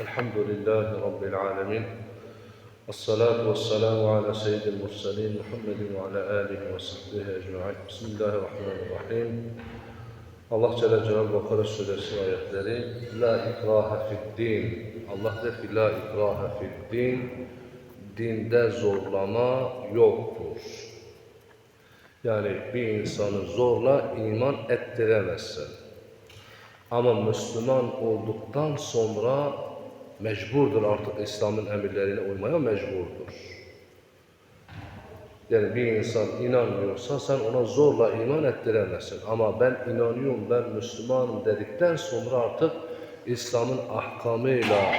الحمد لله رب العالمين والصلاة والسلام على سيد المرسلين محمد وعلى آله وصحبه أجمعين بسم الله الرحمن الرحيم Allah Celle Celaluhu Bakara Suresi ayetleri La ikraha fid din Allah der ki La ikraha fid din Dinde zorlama yoktur. Yani bir insanı zorla iman ettiremezsin. Ama Müslüman olduktan sonra mecburdur artık İslam'ın emirlerine uymaya mecburdur. Yani bir insan inanmıyorsa sen ona zorla iman ettiremezsin. Ama ben inanıyorum, ben Müslümanım dedikten sonra artık İslam'ın ahkamıyla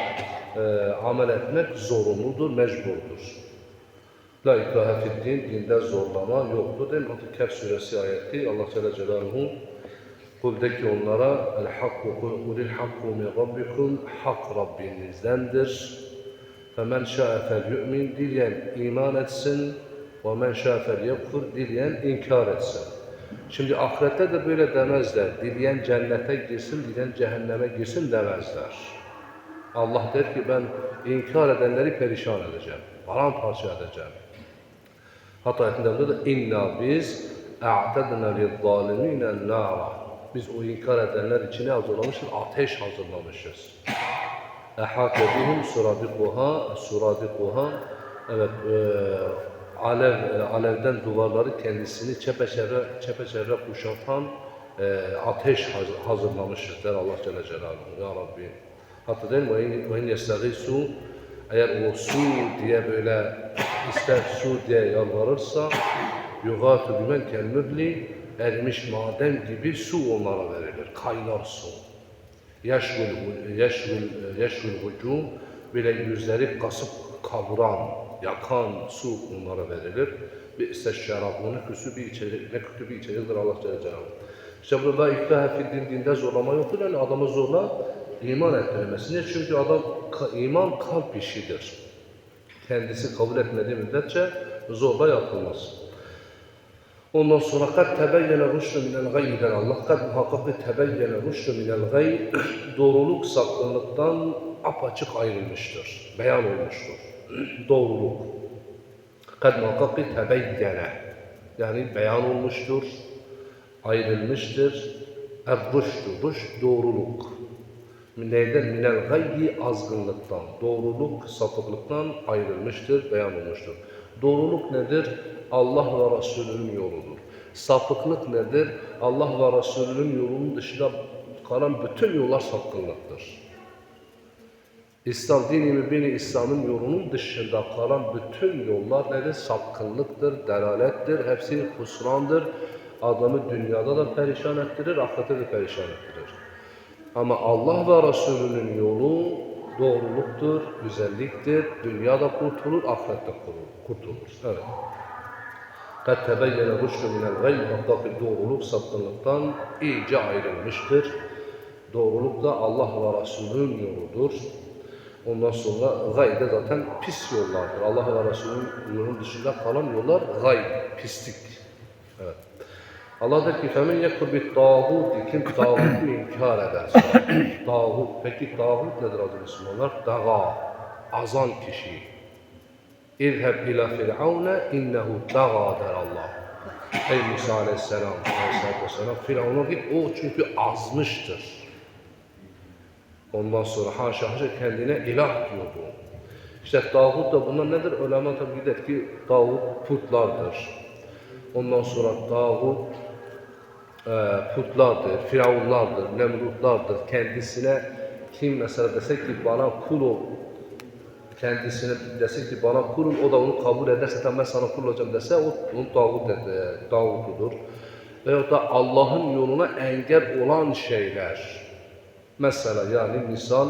e, amel etmek zorunludur, mecburdur. La ikrahe din, dinde zorlama yoktur. Değil mi? Kehf suresi ayeti Allah Celle Celaluhu Kul de ki onlara el hakku kulil hakku min rabbikum hak Rabbinizdendir. Femen şa'e fel yu'min dileyen iman etsin ve men şa'e fel yekfur dileyen inkar etsin. Şimdi ahirette de böyle demezler. Dileyen cennete girsin, dileyen cehenneme girsin demezler. Allah der ki ben inkar edenleri perişan edeceğim. Paramparça edeceğim. Hatta ayetinde de inna biz a'tadna lil-zalimine nara. Biz o inkar edenler için ne hazırlamışız? Ateş hazırlamışız. Ehate bihim suradikuha, suradikuha. Evet, e, alev, e, alevden duvarları kendisini çepeçevre, çepeçevre kuşatan e, ateş haz- hazırlamışız der Allah Celle Celaluhu. Ya Rabbi. Hatta değil mi? İn yestağisu eğer o su diye böyle ister su diye yalvarırsa yugatu bimen kelmühli erimiş maden gibi su onlara verilir. Kaynar su. Yeşvül, yeşvül, yeşvül hücum böyle yüzleri kasıp kavuran, yakan su onlara verilir. Bir ise şarap, ne kötü bir içecek, ne kötü bir içecektir Allah Celle Celaluhu. İşte burada ikrah din dinde zorlama yoktur. Yani adamı zorla iman ettiremez. Niye? Çünkü adam iman kalp işidir. Kendisi kabul etmediği müddetçe zorla yapılmaz. Ondan sonra kad tebeyyene rüştü minel gayy der Allah. Kad muhakkak ki tebeyyene rüştü minel gayy doğruluk sapkınlıktan apaçık ayrılmıştır. Beyan olmuştur. doğruluk. Kad muhakkak ki tebeyyene yani beyan olmuştur, ayrılmıştır. Er-rüştü, rüşt doğruluk. Neyden? Minel gayyi azgınlıktan, doğruluk sapıklıktan ayrılmıştır, beyan olmuştur. Doğruluk nedir? Allah ve Resulünün yoludur. Sapıklık nedir? Allah ve Resulünün yolunun dışında kalan bütün yollar sapkınlıktır. İslam dini mübini İslam'ın yolunun dışında kalan bütün yollar nedir? Sapkınlıktır, delalettir, hepsi husrandır. Adamı dünyada da perişan ettirir, ahirette de perişan ettirir. Ama Allah ve Resulünün yolu doğruluktur, güzelliktir. Dünyada kurtulur, ahirette kurtulur. Evet. Kad tebeyyene rüştü minel gayy hatta doğruluk sapkınlıktan iyice ayrılmıştır. Doğruluk da Allah ve Resulünün yoludur. Ondan sonra gay de zaten pis yollardır. Allah ve Resulünün yolunun dışında kalan yollar gay, pislik. Evet. Allah der ki yekur bit tağut kim tağutu inkar ederse. tağut. Peki tağut nedir adı Müslümanlar? Dağa. Azan kişi. İzheb ila firavune innehu dağa der Allah. Ey Musa aleyhisselam, aleyhisselatü vesselam, Firavun'a git, o çünkü azmıştır. Ondan sonra haşa haşa kendine ilah diyordu. İşte tağut da bunlar nedir? Ulema tabi der ki tağut putlardır. Ondan sonra tağut putlardır, firavunlardır, nemrutlardır. Kendisine kim mesela dese ki bana kul ol, kendisine dese ki bana kul ol, o da onu kabul ederse tamam ben sana kul olacağım dese o onun tağut, e, tağutudur. Veyahut da Allah'ın yoluna engel olan şeyler. Mesela yani misal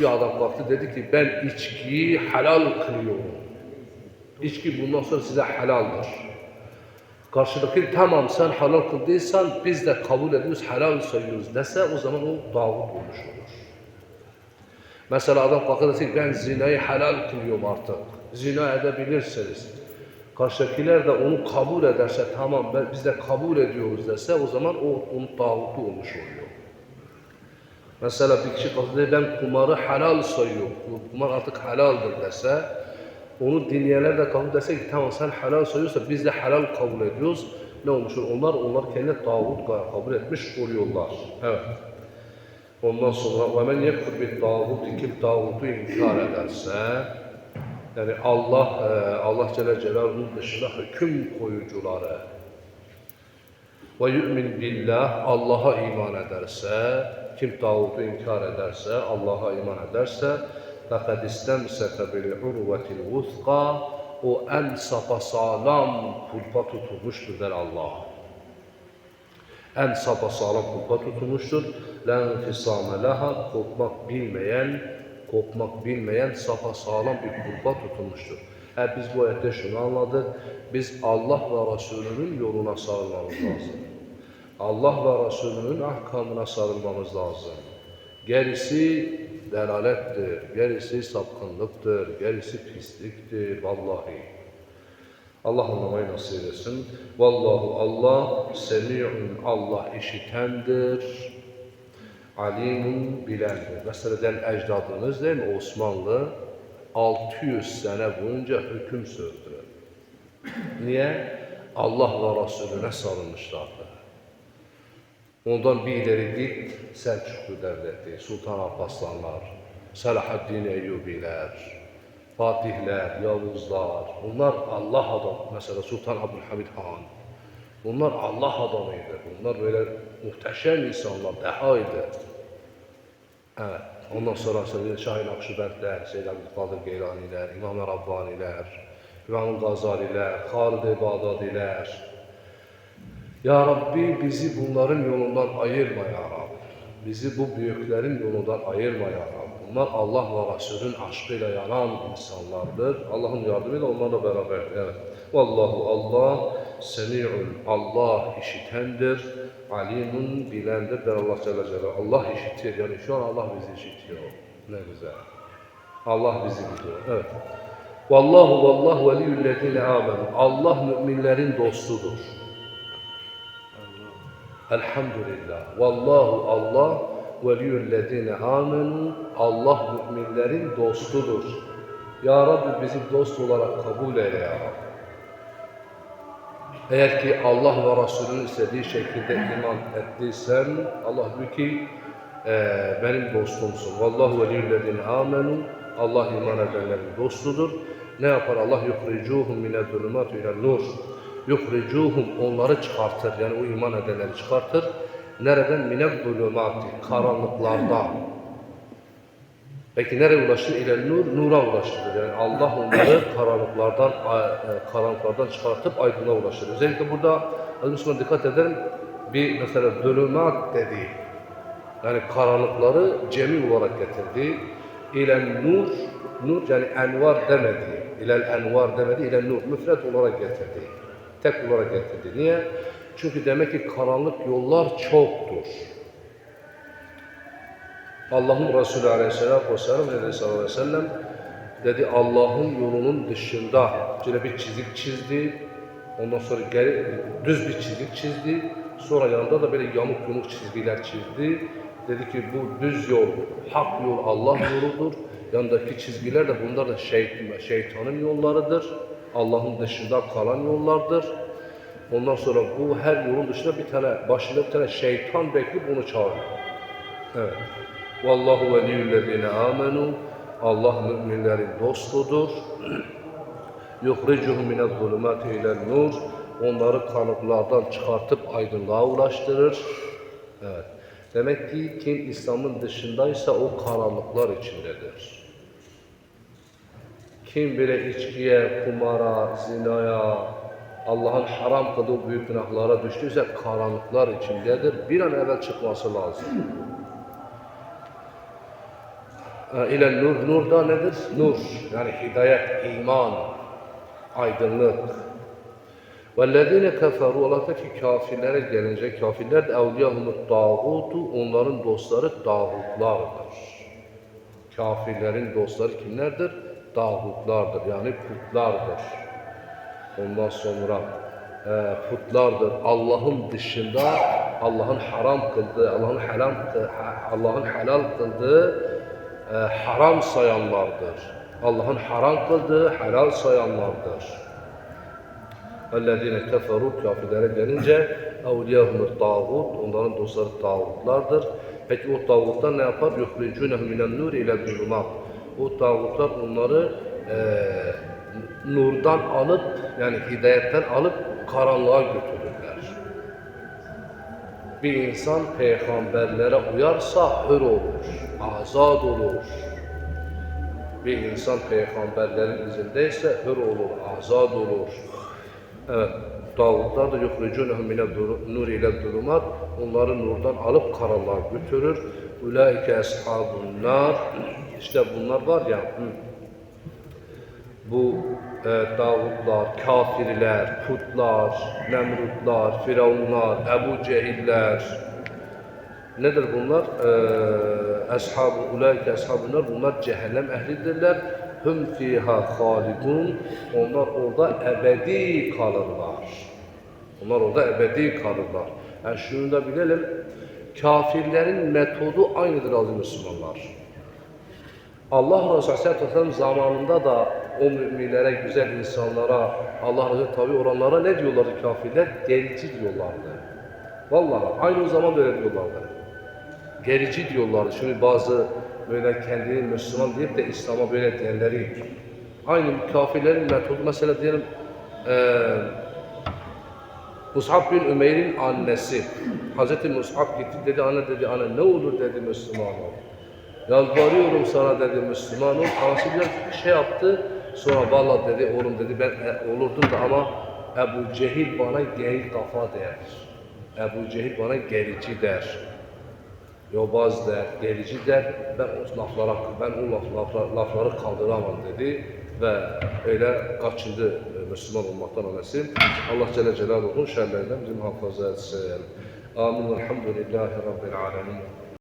bir adam kalktı dedi ki ben içkiyi helal kılıyorum. İçki bundan sonra size helaldir. Karşıdaki tamam sen helal kıldıysan biz de kabul ediyoruz, helal sayıyoruz dese o zaman o Davut olmuş olur. Mesela adam kalkar dese ben zinayı helal kılıyorum artık. Zina edebilirsiniz. Karşıdakiler de onu kabul ederse tamam biz de kabul ediyoruz dese o zaman o onun Davut'u olmuş oluyor. Mesela bir kişi kalkıp der, ben kumarı helal sayıyorum. Kumar artık helaldir dese, onu dinleyenler de kabul desek ki tamam sen helal sayıyorsa biz de helal kabul ediyoruz. Ne olmuş onlar? Onlar kendine tağut kabul etmiş oluyorlar. Evet. Ondan sonra ve men yekfur bil tağut kim tağutu inkar ederse yani Allah e, Allah Celle Celaluhu'nun dışına hüküm koyucuları ve yu'min billah Allah'a iman ederse kim tağutu inkar ederse Allah'a iman ederse istemseke bil urvetil vuthqa, o en sapasağlam kulpa tutulmuştur der Allah. En sapasağlam kulpa tutulmuştur. La enfisame laha, kopmak bilmeyen, kopmak bilmeyen sapasağlam bir kulpa tutulmuştur. Ha, biz bu ayette şunu anladık. Biz Allah ve Resulünün yoluna sarılmamız lazım. Allah ve Resulünün ahkamına sarılmamız lazım. Gerisi delalettir, gerisi sapkınlıktır, gerisi pisliktir vallahi. Allah anlamayı nasip etsin. Vallahu Allah semi'un Allah işitendir. Alimun bilendir. Mesela den ecdadınız değil mi Osmanlı 600 sene boyunca hüküm sürdü. Niye? Allah ve Resulüne sarılmışlardı. Ondan bir ileri git Selçuklu Devleti, Sultan Alparslanlar, Selahaddin Eyyubiler, Fatihler, Yavuzlar. Bunlar Allah adamı. Mesela Sultan Abdülhamid Han. Bunlar Allah adamıydı. Bunlar böyle muhteşem insanlar, dehaydı. Evet. Ondan sonra sonra Şahin Akşubendler, Seyyid Abdülkadir Geylaniler, İmam Rabbaniler, İmam Gazaliler, Halid-i Bağdadiler, ya Rabbi bizi bunların yolundan ayırma ya Rabbi. Bizi bu büyüklerin yolundan ayırma ya Rabbi. Bunlar Allah ve Resulün aşkıyla yanan insanlardır. Allah'ın yardımıyla onlarla beraber. Evet. Vallahu Allah semi'un. Allah işitendir. Alimun bilendir der Allah Celle Celaluhu. Allah işitir. Yani şu an Allah bizi işitiyor. Ne güzel. Allah bizi biliyor. Evet. Vallahu vallahu veliyyüllezine amenu. Allah müminlerin dostudur. Elhamdülillah. Vallahu Allah veliyyüllezine amenu. Allah müminlerin dostudur. Ya Rabbi bizi dost olarak kabul eyle ya Rabbi. Eğer ki Allah ve Resulünün istediği şekilde iman ettiysen Allah diyor eee, benim dostumsun. Vallahu veliyyüllezine amenu. Allah iman edenlerin dostudur. Ne yapar Allah? Yukhricuhum mine zulümatu ile nur. Yukhricuhum onları çıkartır. Yani o iman edenleri çıkartır. Nereden? Mine zulümati. Karanlıklardan. Peki nereye ulaştı? İle nur, nura ulaştırır. Yani Allah onları karanlıklardan e, karanlıklardan çıkartıp aydınlığa ulaştırır. Özellikle burada Müslüman dikkat edelim. Bir mesela zulümat dedi. Yani karanlıkları cemi olarak getirdi. İle nur, nur yani envar demedi. İlel envar demedi, ile nur. Müfret olarak getirdi. Tek olarak getirdi. Niye? Çünkü demek ki karanlık yollar çoktur. Allah'ın Resulü Aleyhisselatü Vesselam dedi dedi Allah'ın yolunun dışında şöyle bir çizik çizdi. Ondan sonra geri düz bir çizik çizdi. Sonra yanında da böyle yamuk yumuk çizgiler çizdi. Dedi ki bu düz yol, hak yol Allah yoludur. Yanındaki çizgiler de bunlar da şeytan, şeytanın yollarıdır. Allah'ın dışında kalan yollardır. Ondan sonra bu her yolun dışında bir tane, başında bir tane şeytan bekleyip onu çağırıyor. Evet. Vallahu veliyyüllezine amenu. Allah müminlerin dostudur. Yukhricuhum minel zulümati ilen nur. Onları karanlıklardan çıkartıp aydınlığa ulaştırır. Evet. Demek ki kim İslam'ın dışındaysa o karanlıklar içindedir. Kim bile içkiye, kumara, zinaya, Allah'ın haram kıldığı büyük günahlara düştüyse karanlıklar içindedir. Bir an evvel çıkması lazım. İle nur, nur da nedir? Nur, yani hidayet, iman, aydınlık. وَالَّذ۪ينَ كَفَرُوا Allah'taki kafirlere gelince, kafirler de evliyahumut dağutu, onların dostları dağutlardır. Kafirlerin dostları kimlerdir? Dağutlardır, yani putlardır. Ondan sonra e, putlardır. Allah'ın dışında Allah'ın haram kıldığı, Allah'ın helal, Allah'ın helal kıldığı e, haram sayanlardır. Allah'ın haram kıldığı helal sayanlardır. اَلَّذ۪ينَ كَفَرُوا Kafirlere gelince اَوْلِيَهُمُ tağut, onların dostları tağutlardır. Peki o tağutlar ne yapar? يُخْرِجُونَهُ مِنَ النُّورِ اِلَى الظُّلُمَاتِ o tağutlar onları e, nurdan alıp, yani hidayetten alıp karanlığa götürürler. Bir insan peygamberlere uyarsa hür olur, azad olur. Bir insan peygamberlerin izindeyse hür olur, azad olur. Evet, Davutlar da yukhricunehu mine nur ile durumat. Onları nurdan alıp karanlığa götürür. Ulaike eshabun nar. İşte bunlar var ya, hı. bu e, Davutlar, kafirler, putlar, Nemrutlar, Firavunlar, Ebu Cehiller, Nedir bunlar? Ee, ashab ulaike ashabunlar bunlar cehennem ehlidirler. Hum fiha halidun. Onlar orada ebedi kalırlar. Onlar orada ebedi kalırlar. Yani şunu da bilelim. Kafirlerin metodu aynıdır aziz Müslümanlar. Allah Resulü Aleyhisselam zamanında da o müminlere, güzel insanlara, Allah Resulü tabi olanlara ne diyorlardı kafirler? Gerici diyorlardı. Vallahi aynı o zaman böyle diyorlardı. Gerici diyorlardı. Şimdi bazı böyle kendini Müslüman deyip de İslam'a böyle diyenleri. Aynı kafirlerin metodu mesela diyelim eee Mus'ab bin Ümeyr'in annesi. Hazreti Mus'ab gitti dedi anne dedi anne ne olur dedi Müslüman ol. Yalvarıyorum sana dedi Müslüman ol. Anası biraz şey yaptı. Sonra vallahi dedi oğlum dedi ben e, olurdum da ama Ebu Cehil bana geri kafa der. Ebu Cehil bana gerici der. Yobaz der, gerici der. Ben o laflara, ben o laf, laflar, lafları kaldıramam dedi ve öyle kaçındı e, Müslüman olmaktan annesi. Allah Celle Celaluhu'nun şerlerinden bizi muhafaza etsin. Amin. Elhamdülillahi Rabbil Alemin.